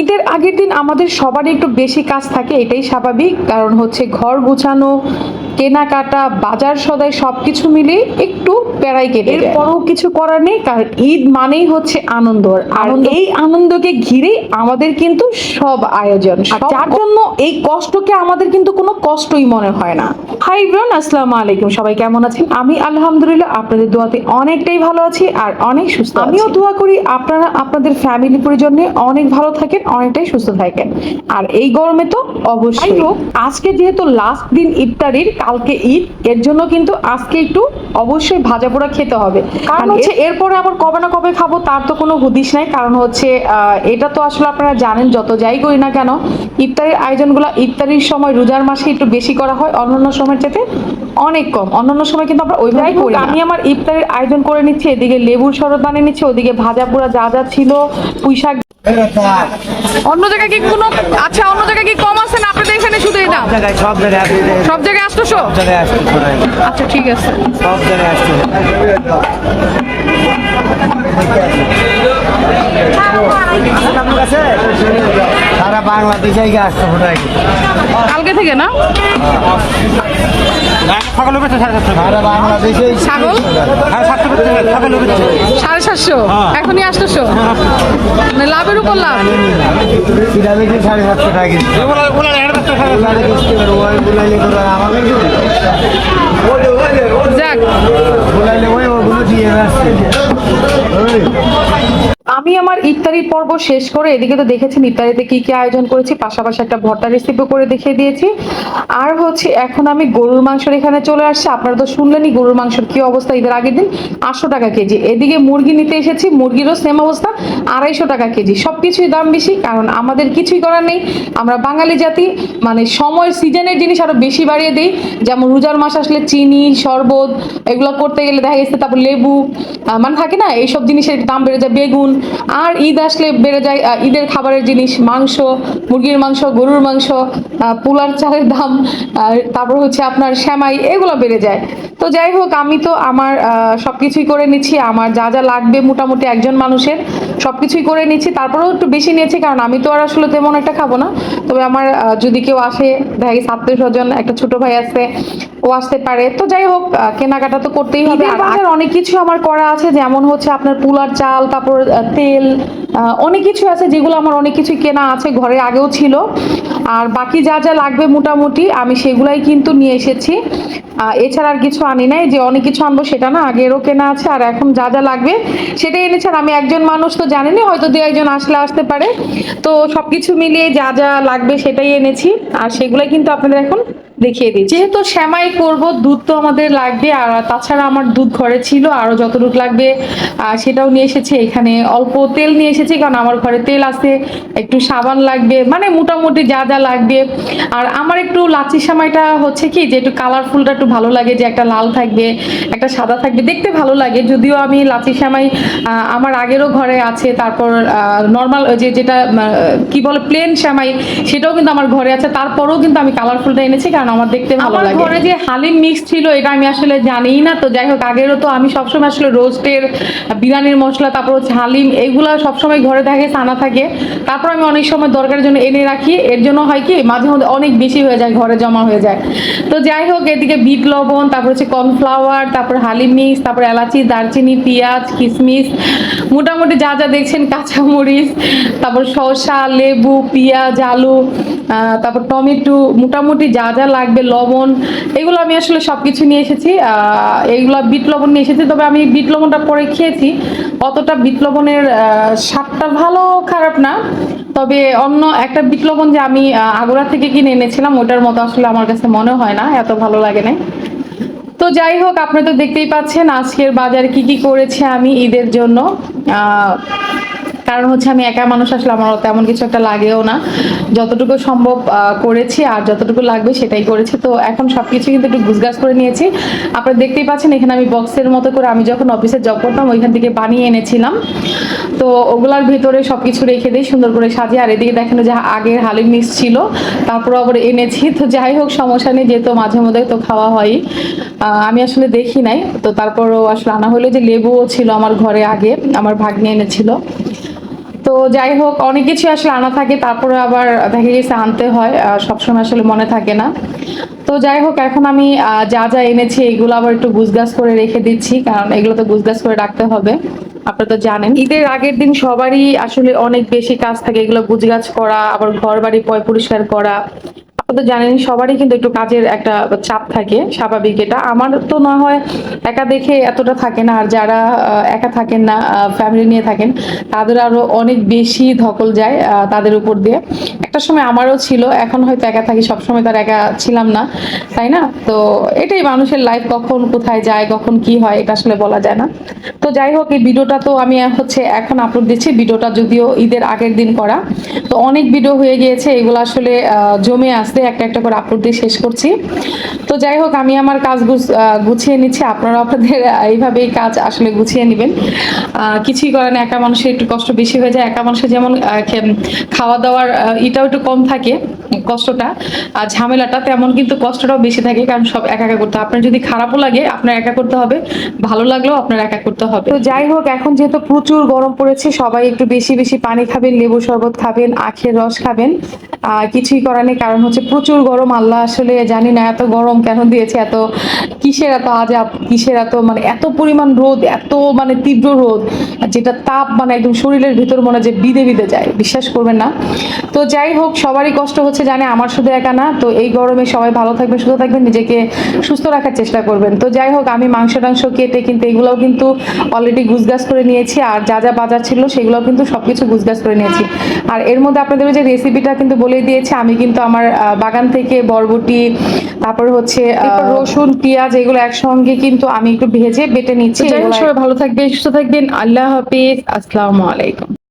ঈদের আগের দিন আমাদের সবারই একটু বেশি কাজ থাকে, এটাই স্বাভাবিক। কারণ হচ্ছে ঘর গুছানো কেনাকাটা বাজার সদাই সব কিছু মিলে একটু প্যারাই কেটে এরপরও কিছু করার নেই কারণ ঈদ মানেই হচ্ছে আনন্দ। আর এই আনন্দকে ঘিরে আমাদের কিন্তু সব আয়োজন। যার জন্য এই কষ্টকে আমাদের কিন্তু কোনো কষ্টই মনে হয় না। হাই ব্রন আসসালামু আলাইকুম। সবাই কেমন আছেন? আমি আলহামদুলিল্লাহ আপনাদের দোয়াতে অনেকটাই ভালো আছি আর অনেক সুস্থ আমিও দোয়া করি আপনারা আপনাদের ফ্যামিলি পরিজন নিয়ে অনেক ভালো থাকেন অনেকটাই সুস্থ থাকেন। আর এই গরমে তো অবশ্যই। হোক আজকে যেহেতু লাস্ট দিন ইফতারির কালকে ঈদ এর জন্য কিন্তু আজকে একটু অবশ্যই ভাজা পোড়া খেতে হবে। কারণ হচ্ছে এরপরে আবার কবে না কবে খাব তার তো কোনো হুদিস নাই। কারণ হচ্ছে এটা তো আসলে আপনারা জানেন যত যাই করি না কেন ইফতারির আয়োজনগুলো ইফতারির সময় রোজার মাসে একটু বেশি করা হয় অন্যান্য সময়ের চাইতে অনেক কম। অন্যান্য সময় কিন্তু আমরা ওইভাবেই করি আমি আমার ইফতারের আয়োজন করে নিচ্ছি এদিকে লেবুর শরবত বানিয়ে নিচ্ছি ওদিকে ভাজা পোড়া যা যা ছিল পুঁই শাক অন্য জায়গায় কি কোনো আচ্ছা অন্য জায়গায় কি কম আছে না আপনাদের এখানে শুধু এই সব জায়গায় সব জায়গায় সব জায়গায় আটশোশো সব জায়গায় আসতে আচ্ছা ঠিক আছে। সব জায়গায় আসতো সারা বাংলাদেশে আসতো আসতে কালকে থেকে না? সাড়ে সাতশো? এখনই আটশোশো মানে লাভের উপর লাভ? আমি আমার ইফতারি পর্ব শেষ করে এদিকে তো দেখেছেন ইফতারিতে কি কি আয়োজন করেছি, পাশাপাশি একটা ভর্তা রেসিপি করে দেখিয়ে দিয়েছি। আর হচ্ছে এখন আমি গরুর মাংসের এখানে চলে আসছি। আপনারা তো শুনলেনই গরুর মাংসের কি অবস্থা ঈদের আগের দিন। আটশো টাকা কেজি। এদিকে মুরগি নিতে এসেছি, মুরগিরও সেম অবস্থা, আড়াইশো টাকা কেজি। সব কিছুই দাম বেশি, কারণ আমাদের কিছুই করার নেই। আমরা বাঙালি জাতি মানে সময় সিজনের জিনিস আরও বেশি বাড়িয়ে দিই। যেমন রোজার মাস আসলে চিনি শরবত এগুলো করতে গেলে দেখা গেছে তারপর লেবু মানে থাকে না এইসব জিনিসের দাম বেড়ে যায় বেগুন। আর ঈদ আসলে বেড়ে যায় ঈদের খাবারের জিনিস মাংস মুরগির মাংস গরুর মাংস পোলার চালের দাম তারপর হচ্ছে আপনার শ্যামাই এগুলো বেড়ে যায়। তো যাই হোক আমি তো আমার সব কিছুই করে নিচ্ছি আমার যা যা লাগবে মোটামুটি একজন মানুষের সব কিছুই করে নিচ্ছি তারপরেও একটু বেশি নিয়েছি কারণ আমি তো আর আসলে তেমন একটা খাব না। তবে আমার আহ, যদি কেউ আসে দেখা গেছে আত্মীয় স্বজন একটা ছোট ভাই আছে ও আসতে পারে। তো যাই হোক কেনাকাটা তো করতেই হবে। আর অনেক কিছু আমার করা আছে যেমন হচ্ছে আপনার পুলার চাল তারপর তেল অনেক কিছু আছে যেগুলো আমার অনেক কিছু কেনা আছে ঘরে আগেও ছিল। আর বাকি যা যা লাগবে মোটামুটি আমি সেগুলাই কিন্তু নিয়ে এসেছি। এছাড়া আর কিছু আনি নাই, যে অনেক কিছু আনব সেটা না, আগেরও কেনা আছে আর এখন যা যা লাগবে সেটাই এনেছি। আর আমি একজন মানুষ তো জানেনি, হয়তো দু একজন আসলে আসতে পারে। তো সব কিছু মিলিয়ে যা যা লাগবে সেটাই এনেছি। আর সেগুলাই কিন্তু আপনাদের এখন দেখিয়ে দিই। যেহেতু শ্যামাই করব দুধ তো আমাদের লাগবে আর তাছাড়া আমার দুধ ঘরে ছিল আরও যতটুকু লাগবে সেটাও নিয়ে এসেছে। এখানে অল্প তেল নিয়ে এসেছি কারণ আমার ঘরে তেল আছে একটু সাবান লাগবে মানে মোটামুটি যা যা লাগবে। আর আমার একটু লাচি সামাইটা হচ্ছে কি যে একটু কালারফুলটা একটু ভালো লাগে যে একটা লাল থাকবে একটা সাদা থাকবে দেখতে ভালো লাগে। যদিও আমি লাচি আহ, আমার আগেরও ঘরে আছে তারপর নর্মাল যে যেটা কি বলে প্লেন সামাই সেটাও কিন্তু আমার ঘরে আছে। তারপরেও কিন্তু আমি কালারফুলটা এনেছি কারণ আমার দেখতে ভালো লাগে। ঘরে যে হালিম মিক্স ছিল এটা আমি আসলে জানিই না। তো যাই হোক আগেরও তো আমি সবসময় আসলে রোস্টের বিরিয়ানির মশলা তারপর হচ্ছে হালিম এগুলা সবসময় ঘরে থাকে সানা থাকে। তারপর আমি অনেক সময় দরকারের জন্য এনে রাখি। এর জন্য হয় কি মাঝে মধ্যে অনেক বেশি হয়ে যায় ঘরে জমা হয়ে যায়। তো যাই হোক এদিকে বিট লবণ তারপর হচ্ছে কর্নফ্লাওয়ার তারপর হালিম মিক্স তারপর এলাচি দারচিনি পেঁয়াজ কিশমিশ মোটামুটি যা যা দেখছেন কাঁচামরিচ তারপর শসা লেবু পেঁয়াজ আলু তারপর টমেটো মোটামুটি যা যা লাগবে, লবণ, এগুলো আমি আসলে সব কিছু নিয়ে এসেছি। এইগুলো বিট লবণ নিয়ে এসেছি, তবে আমি বিট লবণটা পরে খেয়েছি। অতটা বিট লবণের স্বাদটা ভালো খারাপ না, তবে অন্য একটা বিট লবণ যে আমি আগুরা থেকে কিনে এনেছিলাম, ওটার মতো আসলে আমার কাছে মনে হয় না, এত ভালো লাগে না তো যাই হোক, আপনি তো দেখতেই পাচ্ছেন আজকের বাজার কি কি করেছে আমি ঈদের জন্য। কারণ হচ্ছে আমি একা মানুষ, আসলে আমার তেমন কিছু একটা লাগেও না। যতটুকু সম্ভব করেছি, আর যতটুকু লাগবে সেটাই করেছি। তো এখন সব কিছু কিন্তু একটু গুছগাছ করে নিয়েছি। আপনারা দেখতেই পাচ্ছেন, এখানে আমি বক্সের মতো করে আমি যখন অফিসে জব করতাম, ওইখান থেকে বানিয়ে এনেছিলাম। তো ওগুলার ভিতরে সব কিছু রেখে দিই, সুন্দর করে সাজিয়ে। আর এদিকে দেখেন যে আগের হালিম মিক্স ছিল তারপর আবার এনেছি। তো যাই হোক, সমস্যা নেই, যেহেতু মাঝে মধ্যে তো খাওয়া হয় আমি আসলে দেখি নাই। তো তারপরও আসলে আনা হলো যে লেবুও ছিল আমার ঘরে আগে, আমার ভাগ্নে এনেছিল। তো যাই হোক, অনেক কিছু আসলে আনা থাকে, তারপরে আবার দেখা গেছে আনতে হয় সবসময় আসলে মনে থাকে না। তো যাই হোক, এখন আমি যা যা এনেছি, এগুলো আবার একটু গুজগাছ করে রেখে দিচ্ছি, কারণ এগুলো তো গুজগাছ করে রাখতে হবে, আপনারা তো জানেন। ঈদের আগের দিন সবারই আসলে অনেক বেশি কাজ থাকে, এগুলো গুজগাছ করা, আবার ঘর বাড়ি পয় পরিষ্কার করা তো জানেন সবারই কিন্তু একটু কাজের একটা চাপ থাকে, স্বাভাবিক এটা। আমার তো না হয় একা দেখে এতটা থাকে না, আর যারা একা থাকেন না ফ্যামিলি নিয়ে থাকেন, তাদের আরও অনেক বেশি ধকল যায় তাদের উপর দিয়ে। একটা সময় আমারও ছিল, এখন হয়তো একা থাকি, সবসময় তার একা ছিলাম না, তাই না? তো এটাই মানুষের লাইফ কখন কোথায় যায়, কখন কি হয়, এটা আসলে বলা যায় না। তো যাই হোক, এই ভিডিওটা তো আমি হচ্ছে এখন আপলোড দিচ্ছি ভিডিওটা যদিও ঈদের আগের দিন করা। তো অনেক ভিডিও হয়ে গিয়েছে, এগুলো আসলে জমে আসতে একটা একটা করে আপলোড দিয়ে শেষ করছি। তো যাই হোক, আমি আমার কাজ গুছ- গুছিয়ে নিচ্ছি আপনারা আপনাদের এইভাবেই কাজ আসলে গুছিয়ে নেবেন। কিছুই করেন একা মানুষের একটু কষ্ট বেশি হয়ে যায়, একা মানুষের যেমন খাওয়া দাওয়ার এটাও একটু কম থাকে কষ্টটা। আর ঝামেলাটা তেমন কিন্তু কষ্টটাও বেশি থাকে, কারণ সব একা একা করতে আপনার যদি খারাপও লাগে, আপনার একা করতে হবে। ভালো লাগলেও আপনার একা করতে হবে। তো যাই হোক, এখন যেহেতু প্রচুর গরম পড়েছে, সবাই একটু বেশি বেশি পানি খাবেন, লেবু শরবত খাবেন, আখের রস খাবেন। কিছুই করার নেই, কারণ হচ্ছে প্রচুর গরম। আল্লাহ আসলে জানি না এত গরম কেন দিয়েছে, এত কিসের এত আজাব, কিসের এত মানে এত পরিমাণ রোদ, এত মানে তীব্র রোদ, যেটা তাপ মানে একদম শরীরের ভিতর মনে যে বিদে বিদে যায়। বিশ্বাস করবেন না। তো যাই হোক সবারই কষ্ট হচ্ছে জানে আমার শুধু একা না তো এই গরমে সবাই ভালো থাকবেন সুস্থ থাকবেন নিজেকে সুস্থ রাখার চেষ্টা করবেন। তো যাই হোক আমি মাংস টাংস কেটে কিন্তু এগুলোও কিন্তু অলরেডি গুছগাছ করে নিয়েছি আর যা যা বাজার ছিল সেগুলোও কিন্তু সবকিছু গুছগাছ করে নিয়েছি। আর এর মধ্যে আপনাদের যে রেসিপিটা কিন্তু বলে দিয়েছি আমি কিন্তু আমার বাগান থেকে বরবটি তারপর হচ্ছে রসুন পেঁয়াজ এগুলো একসঙ্গে কিন্তু আমি একটু ভেজে বেটে নিচ্ছি। সবাই ভালো থাকবেন সুস্থ থাকবেন আল্লাহ হাফিজ আসসালামু আলাইকুম।